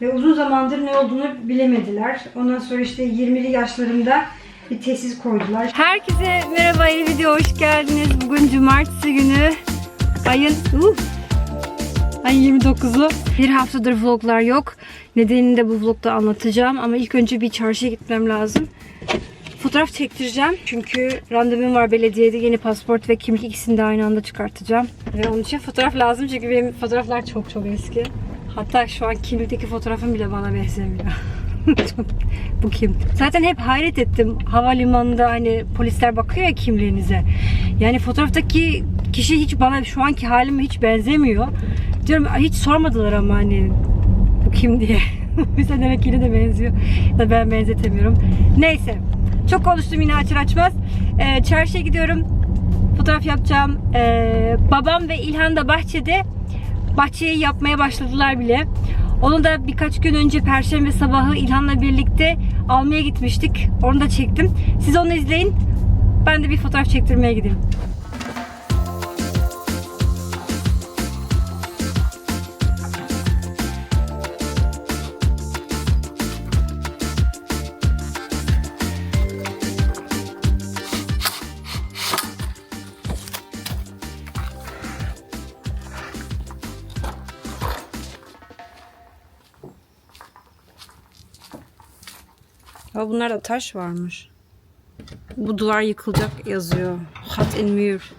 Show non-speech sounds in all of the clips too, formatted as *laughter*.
Ve uzun zamandır ne olduğunu bilemediler. Ondan sonra işte 20'li yaşlarında bir tesis koydular. Herkese merhaba yeni video hoş geldiniz. Bugün cumartesi günü ayın uh, ayın 29'u. Bir haftadır vloglar yok. Nedenini de bu vlogda anlatacağım ama ilk önce bir çarşıya gitmem lazım. Fotoğraf çektireceğim. Çünkü randevum var belediyede. Yeni pasaport ve kimlik ikisini de aynı anda çıkartacağım. Ve onun için fotoğraf lazım çünkü benim fotoğraflar çok çok eski. Hatta şu an kimlikteki fotoğrafım bile bana benzemiyor. *laughs* Bu kim? Zaten hep hayret ettim. Havalimanında hani polisler bakıyor ya kimliğinize. Yani fotoğraftaki kişi hiç bana şu anki halime hiç benzemiyor. Diyorum hiç sormadılar ama hani bu kim diye. *laughs* Yüzden demek yine de benziyor. Da ben benzetemiyorum. Neyse. Çok konuştum yine açır açmaz. Ee, çarşıya gidiyorum. Fotoğraf yapacağım. Ee, babam ve İlhan da bahçede. Bahçeyi yapmaya başladılar bile. Onu da birkaç gün önce Perşembe sabahı İlhan'la birlikte almaya gitmiştik. Onu da çektim. Siz onu izleyin. Ben de bir fotoğraf çektirmeye gideyim. Ya bunlarda taş varmış. Bu duvar yıkılacak yazıyor. Hat in mür.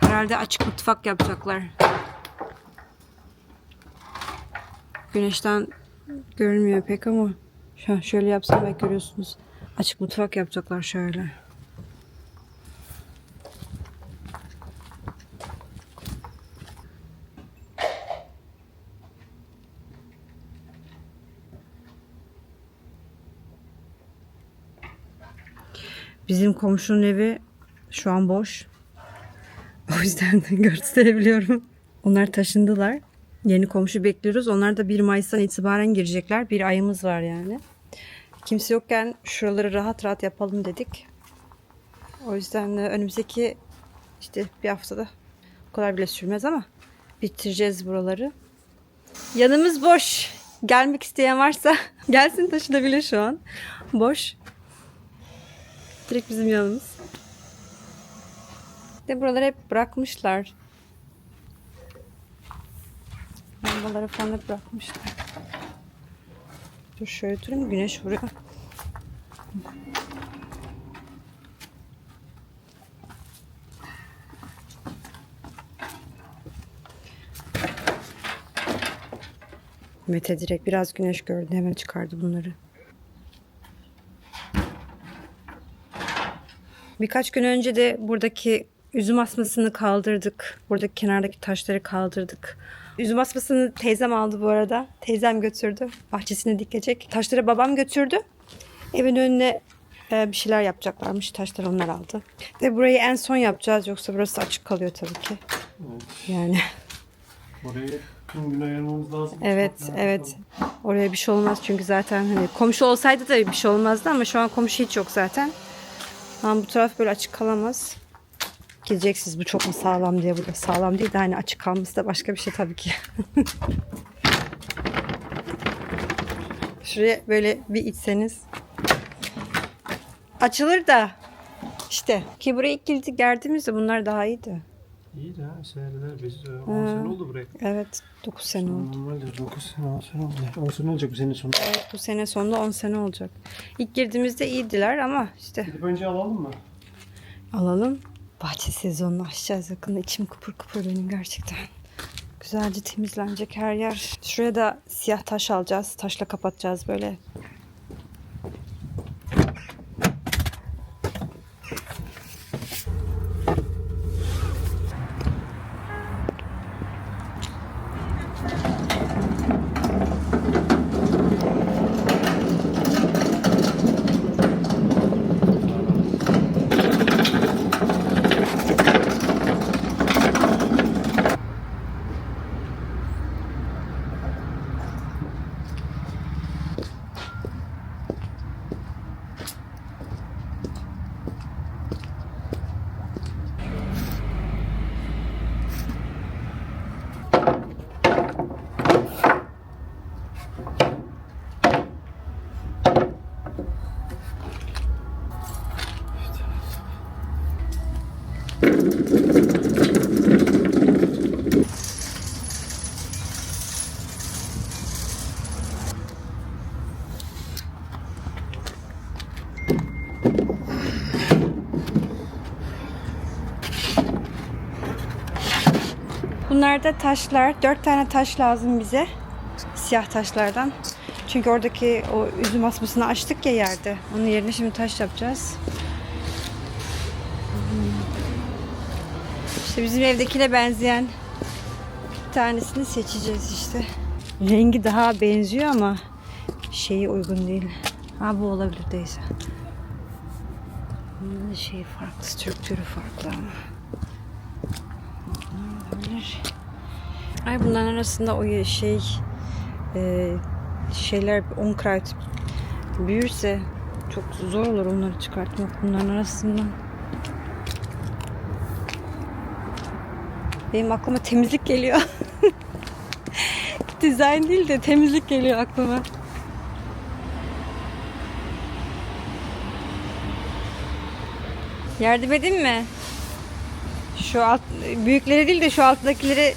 Herhalde açık mutfak yapacaklar. Güneşten görünmüyor pek ama şöyle yapsam belki görüyorsunuz. Açık mutfak yapacaklar şöyle. Bizim komşunun evi şu an boş. O yüzden de *laughs* gösterebiliyorum. Onlar taşındılar. Yeni komşu bekliyoruz. Onlar da 1 Mayıs'tan itibaren girecekler. Bir ayımız var yani. Kimse yokken şuraları rahat rahat yapalım dedik. O yüzden de önümüzdeki işte bir haftada o kadar bile sürmez ama bitireceğiz buraları. Yanımız boş. Gelmek isteyen varsa *laughs* gelsin taşınabilir şu an. Boş. Direkt bizim yanımız. De buraları hep bırakmışlar. Lambaları falan hep bırakmışlar. Dur şöyle durayım güneş vuruyor. Mete direkt biraz güneş gördü hemen çıkardı bunları. Birkaç gün önce de buradaki üzüm asmasını kaldırdık. Buradaki kenardaki taşları kaldırdık. Üzüm asmasını teyzem aldı bu arada. Teyzem götürdü. Bahçesine dikecek. Taşları babam götürdü. Evin önüne e, bir şeyler yapacaklarmış. Taşları onlar aldı. Ve burayı en son yapacağız. Yoksa burası açık kalıyor tabii ki. Yani Oraya tüm gün ayırmamız lazım. evet evet. Oraya bir şey olmaz çünkü zaten hani komşu olsaydı da bir şey olmazdı ama şu an komşu hiç yok zaten. Ama bu taraf böyle açık kalamaz. Gideceksiniz bu çok mu sağlam diye burada sağlam değil de hani açık kalması da başka bir şey tabii ki. *laughs* Şuraya böyle bir içseniz. Açılır da işte ki buraya ilk girdik geldiğimizde bunlar daha iyiydi. İyi de ha, seneler biz 10 sene oldu buraya. Evet 9 sene oldu. Normalde 9 sene 10 sene oldu. 10 sene olacak bu sene sonu. Evet bu sene sonunda 10 sene olacak. İlk girdiğimizde iyiydiler ama işte Gidip önce alalım mı? alalım. Bahçe sezonunu açacağız yakında. İçim kıpır kıpır benim gerçekten. Güzelce temizlenecek her yer. Şuraya da siyah taş alacağız. Taşla kapatacağız böyle. Bunlar da taşlar. Dört tane taş lazım bize. Siyah taşlardan. Çünkü oradaki o üzüm asmasını açtık ya yerde. Onun yerine şimdi taş yapacağız. İşte bizim evdekine benzeyen bir tanesini seçeceğiz işte. Rengi daha benziyor ama şeyi uygun değil. Ha bu olabilir değilse. Bunun şeyi farklı, strüktürü farklı ama. Bunlar olabilir. Ay bunların arasında o şey e, şeyler onkrait büyürse çok zor olur onları çıkartmak bunların arasından. Benim aklıma temizlik geliyor. *laughs* Dizayn değil de temizlik geliyor aklıma. Yardım edeyim mi? Şu alt, büyükleri değil de şu alttakileri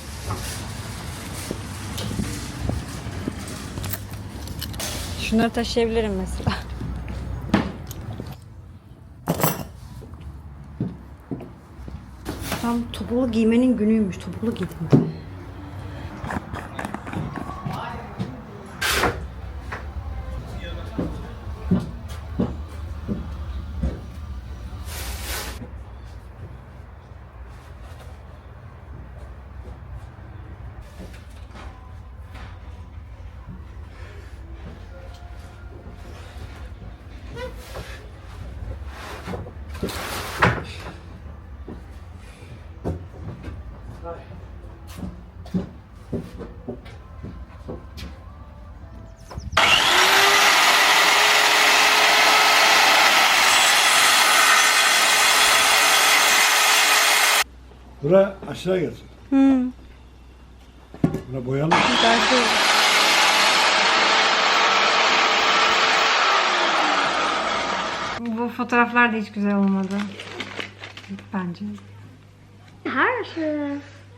Şunları taşıyabilirim mesela. Tam topuklu giymenin günüymüş. Topuklu giydim. Bura aşağı gelsin. Hmm. Bura boyalı. Güzel. Bu fotoğraflar da hiç güzel olmadı. Bence. İs... eh,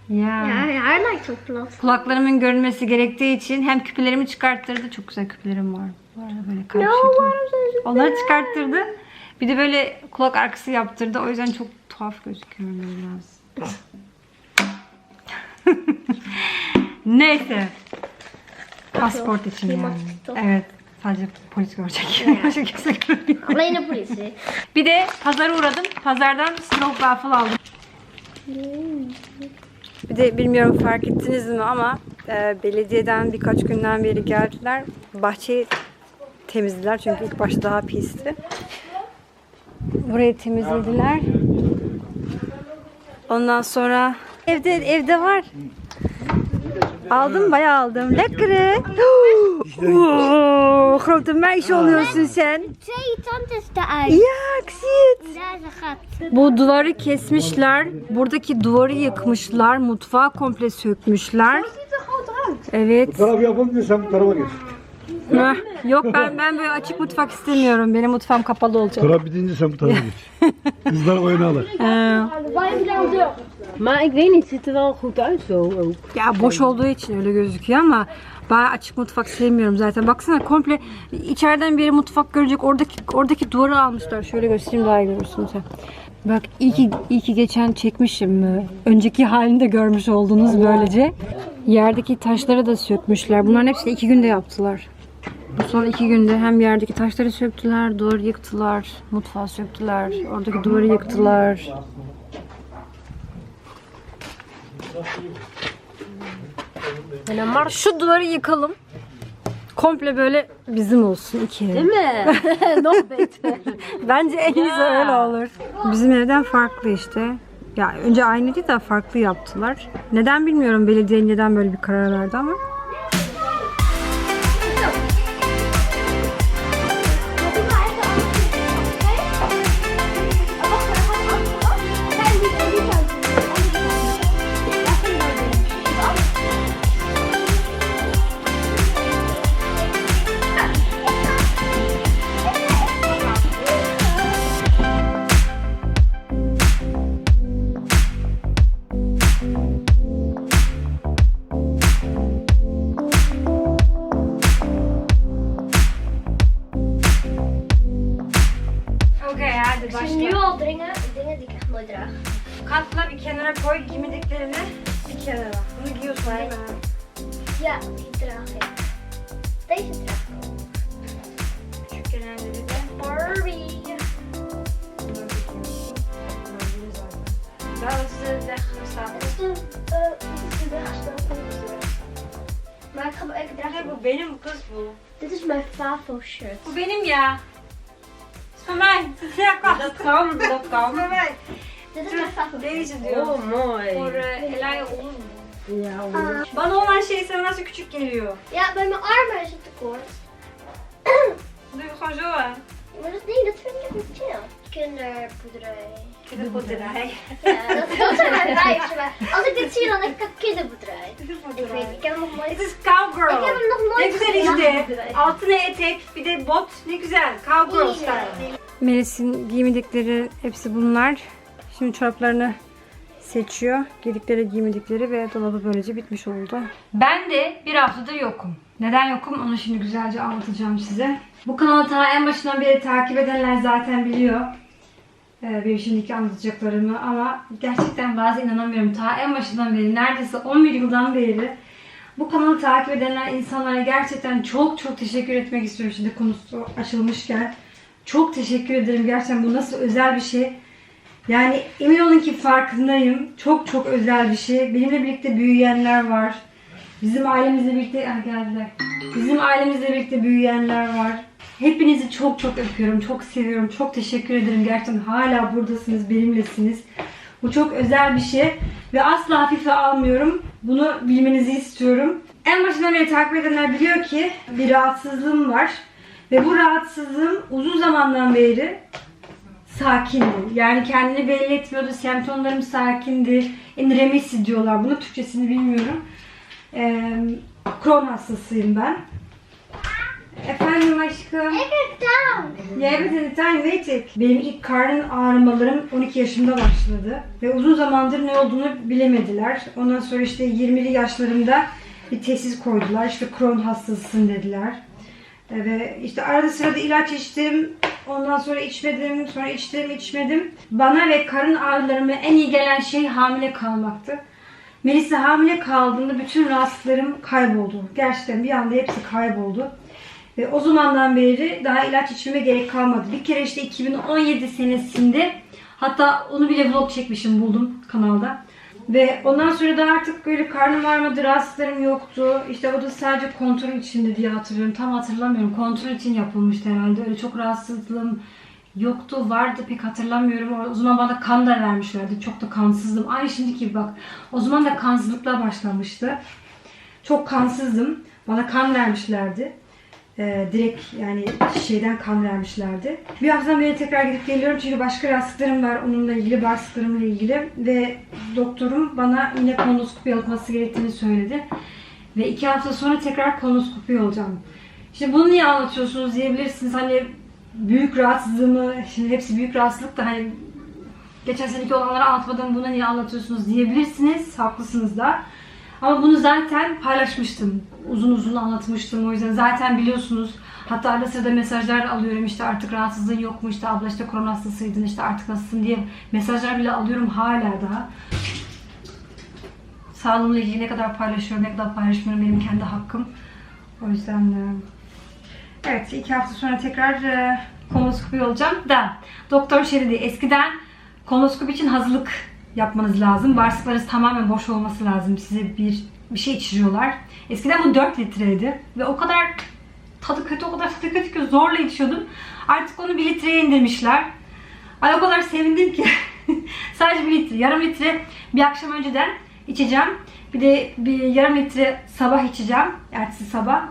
Ya. ja, haar lijkt zo plat. Kulaklarımın görünmesi gerektiği için hem küpelerimi çıkarttırdı. Çok güzel küpelerim var. Bu arada böyle ze Onları çıkarttırdı. Bir de böyle kulak arkası yaptırdı. O yüzden çok tuhaf gözüküyorum biraz. *laughs* Neyse. Pasport için yani. Evet. Sadece polis görecek. *laughs* Başka kimse görmüyor. Alleen de politie. Bir de pazara uğradım. Pazardan stroke waffle aldım. Bir de bilmiyorum fark ettiniz mi ama e, belediyeden birkaç günden beri geldiler. Bahçeyi temizlediler çünkü ilk başta daha pisti. Burayı temizlediler. Ondan sonra evde evde var. Aldım bayağı aldım. Lekkere. Oo, grote meisje oluyorsun sen. Twee tantes eruit. Ya ik zie het. Daar ze gaat. Bu duvarı kesmişler. Buradaki duvarı yıkmışlar. Mutfağı komple sökmüşler. Evet. Bu taraf yapılmıyor sen bu tarafa geç. Heh, Yok ben ben böyle açık mutfak istemiyorum. Benim mutfağım kapalı olacak. Taraf bitince sen bu tarafa geç. Kızlar oyunu alır. *laughs* Ee, Maar ik weet niet, ziet er wel goed uit zo ook. ya boş olduğu için öyle gözüküyor ama ben açık mutfak sevmiyorum zaten. Baksana komple içeriden biri mutfak görecek. Oradaki oradaki duvarı almışlar. Şöyle göstereyim daha iyi görürsün sen. Bak iyi ki, iyi ki geçen çekmişim. Ee, Önceki halini de görmüş oldunuz böylece. Yerdeki taşları da sökmüşler. Bunların hepsini iki günde yaptılar. Bu son iki günde hem yerdeki taşları söktüler, duvarı yıktılar, mutfağı söktüler, oradaki duvarı yıktılar. Şu duvarı yıkalım. Komple böyle bizim olsun iki ev. Değil mi? *laughs* Beter. *laughs* Bence en iyisi öyle olur. Bizim evden farklı işte. Ya önce aynı değil de farklı yaptılar. Neden bilmiyorum belediye neden böyle bir karar verdi ama. Daha da size weggestaat. Het is de, eh, dit is de weggestoken kleur. Maar ik, ga, ik draag Ne hem. bu benim kız bu. Dit is mijn favo shirt. Bu benim ya. Voor mij. *laughs* Ja, kan. Dat kan, dat kan. Voor mij. Dit is mijn favo shirt. Deze diyor. Oh, mooi. Voor uh, Elaya olur mu? Ja, hoor. Ah, Bana olan şey sana nasıl küçük geliyor? ja, bij mijn armen is het te kort. Doe je gewoon zo aan. Maar dat, nee, dat vind ik echt niet chill. Kinderboerderij. Denk ik aan kinderboerderij. Ik weet niet, ik heb hem nog nooit... Het is cowgirl. Ne güzel işte. Altına etek, bir de bot. Ne güzel. Cowgirl style. Melis'in giymedikleri hepsi bunlar. Şimdi çoraplarını seçiyor. Giydikleri giymedikleri ve dolabı böylece bitmiş oldu. Ben de bir haftadır yokum. Neden yokum onu şimdi güzelce anlatacağım size. Bu kanalı ta en başından beri takip edenler zaten biliyor. Ee, benim şimdiki anlatacaklarımı ama gerçekten bazen inanamıyorum. Ta en başından beri neredeyse 11 yıldan beri bu kanalı takip edenler insanlara gerçekten çok çok teşekkür etmek istiyorum şimdi konusu açılmışken. Çok teşekkür ederim. Gerçekten bu nasıl özel bir şey. Yani emin olun ki farkındayım. Çok çok özel bir şey. Benimle birlikte büyüyenler var. Bizim ailemizle birlikte ah, geldiler. Bizim ailemizle birlikte büyüyenler var. Hepinizi çok çok öpüyorum. Çok seviyorum. Çok teşekkür ederim. Gerçekten hala buradasınız. Benimlesiniz. Bu çok özel bir şey. Ve asla hafife almıyorum. Bunu bilmenizi istiyorum. En başından beri takip edenler biliyor ki bir rahatsızlığım var. Ve bu rahatsızlığım uzun zamandan beri sakindi. Yani kendini belli etmiyordu. Semptomlarım sakindi. Enremisi diyorlar. Bunu Türkçesini bilmiyorum. Ee, Crohn hastasıyım ben. Efendim aşkım. Ik heb down. Ya evet evet time. Benim ilk karın ağrımalarım 12 yaşımda başladı. Ve uzun zamandır ne olduğunu bilemediler. Ondan sonra işte 20'li yaşlarımda bir tesis koydular. İşte Crohn hastasısın dediler. E, Ve işte arada sırada ilaç içtim. Ondan sonra içmedim. Sonra içtim içmedim. Bana ve karın ağrılarıma en iyi gelen şey hamile kalmaktı. Melisa hamile kaldığında bütün rahatsızlarım kayboldu. Gerçekten bir anda hepsi kayboldu. Ve o zamandan beri daha ilaç içmeme gerek kalmadı. Bir kere işte 2017 senesinde hatta onu bile vlog çekmişim buldum kanalda. Ve ondan sonra da artık böyle karnım ağrımadı, rahatsızlarım yoktu. İşte o da sadece kontrol içinde diye hatırlıyorum. Tam hatırlamıyorum. Kontrol için yapılmıştı herhalde. Öyle çok rahatsızlığım yoktu, vardı pek hatırlamıyorum. O zaman bana kan da vermişlerdi. Çok da kansızdım. Aynı şimdiki gibi bak. O zaman da kansızlıkla başlamıştı. Çok kansızdım. Bana kan vermişlerdi. Ee, direkt yani şeyden kan vermişlerdi. Bir haftadan beri tekrar gidip geliyorum çünkü başka rahatsızlıklarım var onunla ilgili, bağırsaklarımla ilgili ve doktorum bana yine kolonoskopi alınması gerektiğini söyledi. Ve iki hafta sonra tekrar kolonoskopi olacağım. Şimdi bunu niye anlatıyorsunuz diyebilirsiniz. Hani büyük rahatsızlığımı, şimdi hepsi büyük rahatsızlık da hani geçen seneki olanları anlatmadan bunu niye anlatıyorsunuz diyebilirsiniz. Haklısınız da. Ama bunu zaten paylaşmıştım. Uzun uzun anlatmıştım. O yüzden zaten biliyorsunuz. Hatta ara sırada mesajlar alıyorum işte artık rahatsızlığın yok mu işte abla işte korona hastasıydın işte artık nasılsın diye mesajlar bile alıyorum hala daha. Sağlığımla ilgili ne kadar paylaşıyorum ne kadar paylaşmıyorum benim kendi hakkım. O yüzden e, evet iki hafta sonra tekrar e, kolonoskopi olacağım da doktor dedi eskiden kolonoskopi için hazırlık yapmanız lazım. Bağırsaklarınız tamamen boş olması lazım. Size bir bir şey içiriyorlar. Eskiden bu 4 litreydi ve o kadar tadı kötü, o kadar tadı kötü ki zorla içiyordum. Artık onu 1 litreye indirmişler. Ay o kadar sevindim ki. *laughs* Sadece 1 litre, yarım litre bir akşam önceden içeceğim. Bir de bir yarım litre sabah içeceğim. Ertesi sabah.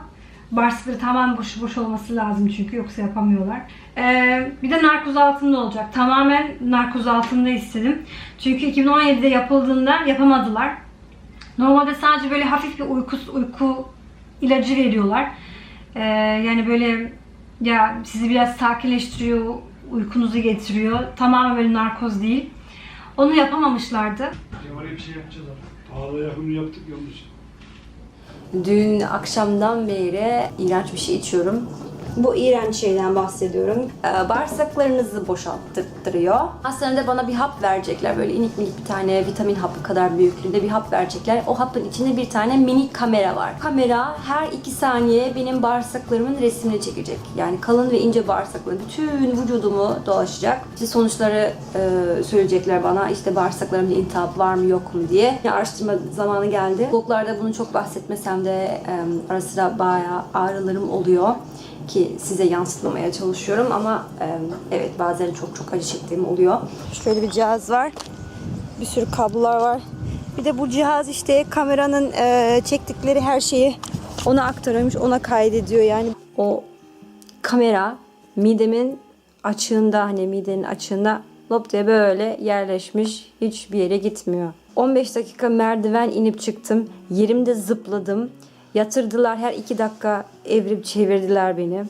Bağırsakları tamamen boş boş olması lazım çünkü yoksa yapamıyorlar. Ee, bir de narkoz altında olacak. Tamamen narkoz altında istedim. Çünkü 2017'de yapıldığında yapamadılar. Normalde sadece böyle hafif bir uyku, uyku ilacı veriyorlar. Ee, yani böyle ya sizi biraz sakinleştiriyor, uykunuzu getiriyor. Tamamen böyle narkoz değil. Onu yapamamışlardı. Oraya bir şey yapacağız artık. Ağla yakını yaptık yanlış. Dün akşamdan beri iğrenç bir şey içiyorum. Bu iğrenç şeyden bahsediyorum. Ee, bağırsaklarınızı boşalttırıyor. Aslında bana bir hap verecekler. Böyle inik minik bir tane vitamin hapı kadar büyüklüğünde bir hap verecekler. O hapın içinde bir tane mini kamera var. Kamera her iki saniye benim bağırsaklarımın resmini çekecek. Yani kalın ve ince bağırsaklarım. Bütün vücudumu dolaşacak. İşte sonuçları e, söyleyecekler bana. İşte bağırsaklarımda iltihap var mı yok mu diye. Yani araştırma zamanı geldi. Bloglarda bunu çok bahsetmesem de e, ara sıra bayağı ağrılarım oluyor ki size yansıtmamaya çalışıyorum ama e, evet bazen çok çok acı çektiğim oluyor. Şöyle bir cihaz var. Bir sürü kablolar var. Bir de bu cihaz işte kameranın e, çektikleri her şeyi ona aktarıyormuş, ona kaydediyor. Yani o kamera midemin açığında hani midenin açığında lop diye böyle yerleşmiş. Hiçbir yere gitmiyor. 15 dakika merdiven inip çıktım. Yerimde zıpladım. Yatırdılar her iki dakika evrip çevirdiler beni.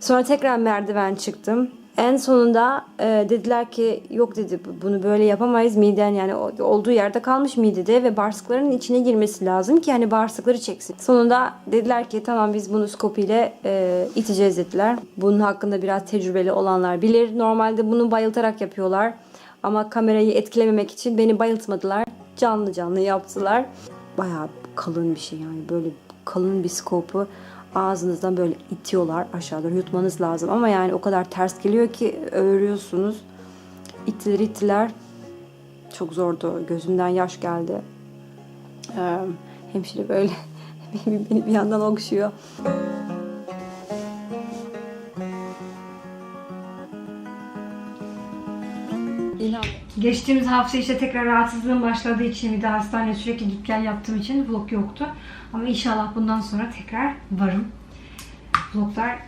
Sonra tekrar merdiven çıktım. En sonunda e, dediler ki yok dedi bunu böyle yapamayız miden yani olduğu yerde kalmış midede ve bağırsakların içine girmesi lazım ki hani bağırsakları çeksin. Sonunda dediler ki tamam biz bunu skop ile e, iteceğiz dediler. Bunun hakkında biraz tecrübeli olanlar bilir. Normalde bunu bayıltarak yapıyorlar. Ama kamerayı etkilememek için beni bayıltmadılar. Canlı canlı yaptılar. Bayağı kalın bir şey yani böyle kalın bir skopu ağzınızdan böyle itiyorlar aşağı doğru yutmanız lazım ama yani o kadar ters geliyor ki öğürüyorsunuz. İttiler ittiler. Çok zordu. Gözümden yaş geldi. Ee, hemşire böyle *laughs* beni bir yandan okşuyor. Geçtiğimiz hafta işte tekrar rahatsızlığım başladığı için bir de hastaneye sürekli git gel yaptığım için vlog yoktu. Ama inşallah bundan sonra tekrar varım. Vloglar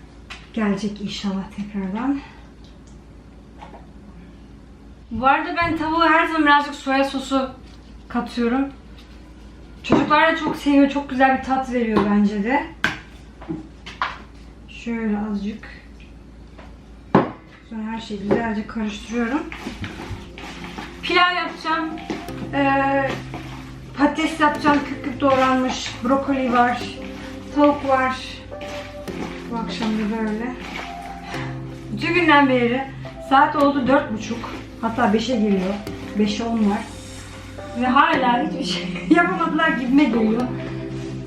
gelecek inşallah tekrardan. Bu arada ben tavuğa her zaman birazcık soya sosu katıyorum. Çocuklar da çok seviyor. Çok güzel bir tat veriyor bence de. Şöyle azıcık. Sonra her şeyi güzelce karıştırıyorum. Pilav yapacağım. Ee, patates yapacağım. Küp küp doğranmış. Brokoli var. Tavuk var. Bu akşam da böyle. Bütün günden beri saat oldu dört buçuk. Hatta beşe geliyor. Beşe on var. Ve hala hiçbir şey *laughs* yapamadılar gibime geliyor.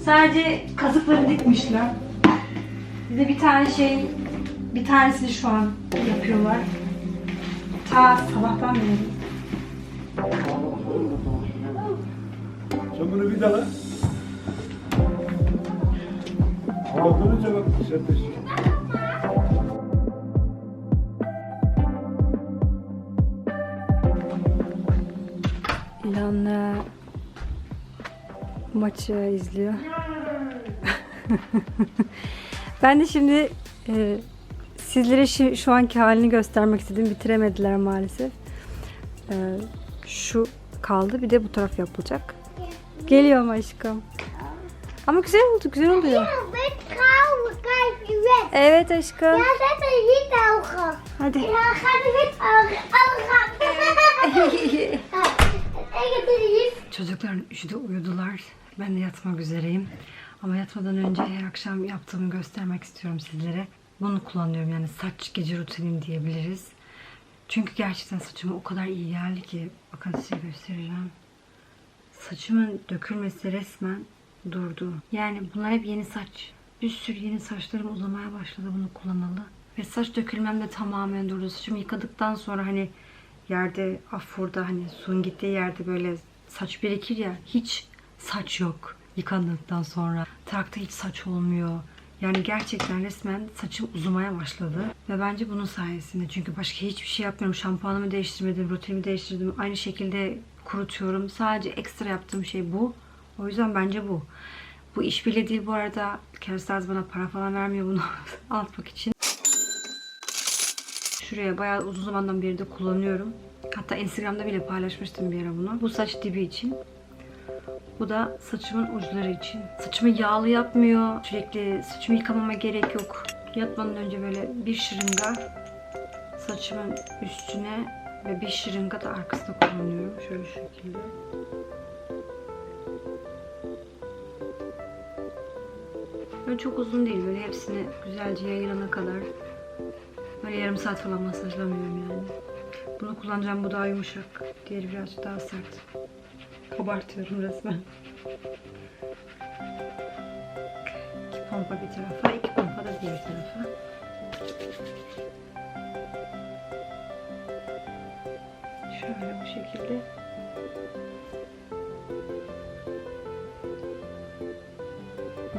Sadece kazıkları dikmişler. Bir de bir tane şey, bir tanesini şu an yapıyorlar. Ta sabahtan beri. Bunu bir daha. Aldırınca bak sertleşiyor. İlanla maçı izliyor. *laughs* ben de şimdi e, sizlere şi- şu anki halini göstermek istedim. Bitiremediler maalesef. E, şu kaldı. Bir de bu taraf yapılacak. Geliyorum aşkım. Ama güzel oldu. Güzel oluyor. Evet aşkım. Hadi. Ja, ga er niet ogen. Ogen. Ik heb er niet. Çocukların üçü de uyudular. Ben de yatmak üzereyim. Ama yatmadan önce her akşam yaptığımı göstermek istiyorum sizlere. Bunu kullanıyorum yani saç gece rutinim diyebiliriz. Çünkü gerçekten saçıma o kadar iyi geldi ki. Bakın size göstereceğim. Saçımın dökülmesi resmen durdu. Yani bunlar hep yeni saç. Bir sürü yeni saçlarım uzamaya başladı bunu kullanalı. Ve saç dökülmem de tamamen durdu. Saçımı yıkadıktan sonra hani yerde afurda hani suyun gittiği yerde böyle saç birikir ya hiç saç yok yıkandıktan sonra. Tarakta hiç saç olmuyor. Yani gerçekten resmen saçım uzamaya başladı. Ve bence bunun sayesinde. Çünkü başka hiçbir şey yapmıyorum. Şampuanımı değiştirmedim, rutinimi değiştirdim. Aynı şekilde kurutuyorum. Sadece ekstra yaptığım şey bu. O yüzden bence bu. Bu iş bile değil bu arada. Kerstaz bana para falan vermiyor bunu *laughs* atmak için. Şuraya bayağı uzun zamandan beri de kullanıyorum. Hatta Instagram'da bile paylaşmıştım bir ara bunu. Bu saç dibi için. Bu da saçımın uçları için. Saçımı yağlı yapmıyor. Sürekli saçımı yıkamama gerek yok. Yatmadan önce böyle bir şırınga saçımın üstüne ve bir şırınga da arkasına kullanıyorum. Şöyle şekilde. Böyle çok uzun değil. Böyle hepsini güzelce yayılana kadar. Böyle yarım saat falan masajlamıyorum yani. Bunu kullanacağım. Bu daha yumuşak. Diğeri birazcık daha sert. Kabartıyorum resmen. İki pompa bir tarafa, iki pompa da diğer tarafa. Şöyle bu şekilde.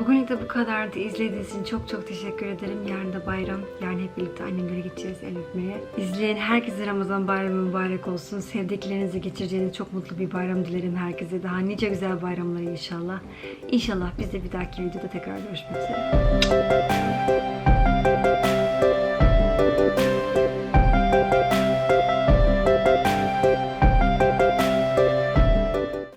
Bugünlük de bu kadardı. İzlediğiniz için çok çok teşekkür ederim. Yarın da bayram. Yarın hep birlikte annemlere gideceğiz el öpmeye. İzleyen herkese Ramazan bayramı mübarek olsun. Sevdiklerinizle geçireceğiniz çok mutlu bir bayram dilerim herkese. Daha nice güzel bayramlar inşallah. İnşallah biz de bir dahaki videoda tekrar görüşmek üzere.